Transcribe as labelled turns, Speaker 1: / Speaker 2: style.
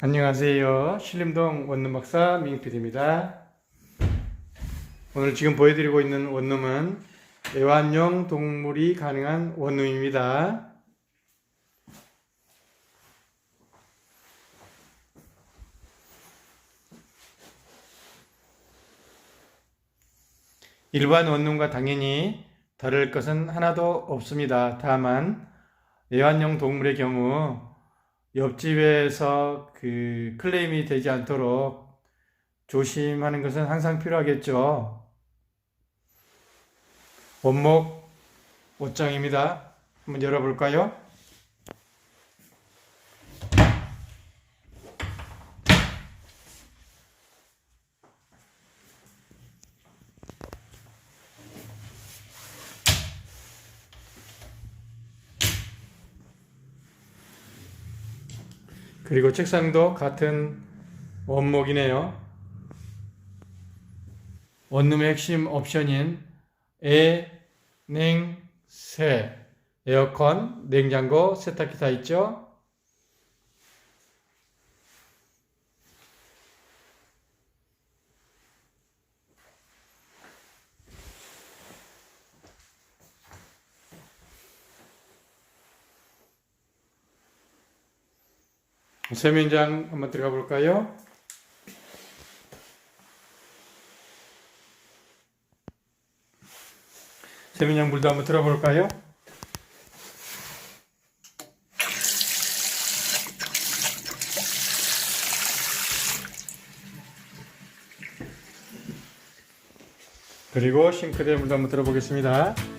Speaker 1: 안녕하세요. 신림동 원룸 박사 민PD입니다. 오늘 지금 보여드리고 있는 원룸은 애완용 동물이 가능한 원룸입니다. 일반 원룸과 당연히 다를 것은 하나도 없습니다. 다만 애완용 동물의 경우 옆집에서 그 클레임이 되지 않도록 조심하는 것은 항상 필요하겠죠. 원목 옷장입니다. 한번 열어볼까요? 그리고 책상도 같은 원목이네요. 원룸의 핵심 옵션인 에, 냉, 세, 에어컨, 냉장고, 세탁기 다 있죠? 세면장 한번 들어가 볼까요? 세면장 물도 한번 들어 볼까요? 그리고 싱크대 물도 한번 들어보겠습니다.